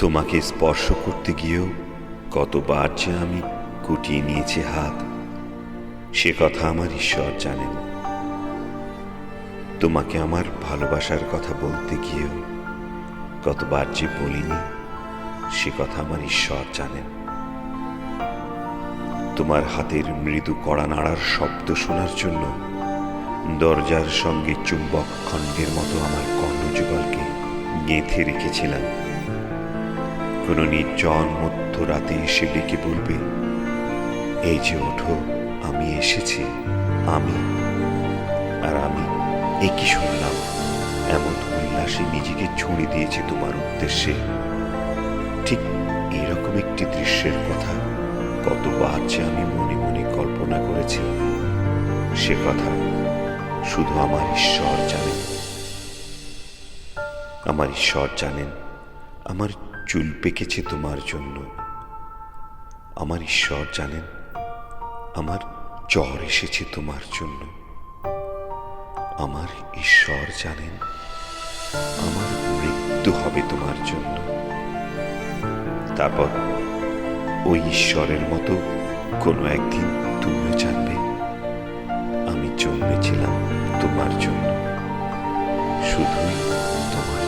তোমাকে স্পর্শ করতে গিয়েও কতবার যে আমি কুটিয়ে নিয়েছি হাত, সে কথা আমার ঈশ্বর জানেন। তোমাকে আমার ভালোবাসার কথা বলতে গিয়েও কতবার যে বলিনি, সে কথা আমার ঈশ্বর জানেন। তোমার হাতের মৃদু কড়া নাড়ার শব্দ শোনার জন্য দরজার সঙ্গে চুম্বক খণ্ডের মতো আমার কর্ণযুগলকে গেঁথে রেখেছিলাম। কোনো নির্জন মধ্যরাতে এসে ডেকে বলবে, এই যে ওঠো, আমি এসেছি, আমি আর আমি একই শুনলাম, এমন উল্লাসে নিজেকে ছুঁড়ে দিয়েছে তোমার উদ্দেশ্যে। ঠিক এরকম একটি দৃশ্যের কথা কতবার যে আমি মনে মনে কল্পনা করেছি। সে কথা শুধু আমার ঈশ্বর জানেন। আমার ঈশ্বর জানেন, আমার চুল পেকেছে তোমার জন্য। আমার ঈশ্বর জানেন, আমার জ্বর এসেছে তোমার জন্য। আমার ঈশ্বর জানেন, আমার মৃত্যু হবে তোমার জন্য। তারপর ওই ঈশ্বরের মতো কোনো একদিন তুমিও জানবে, আমি জন্মেছিলাম তোমার জন্য। শুধুই তোমার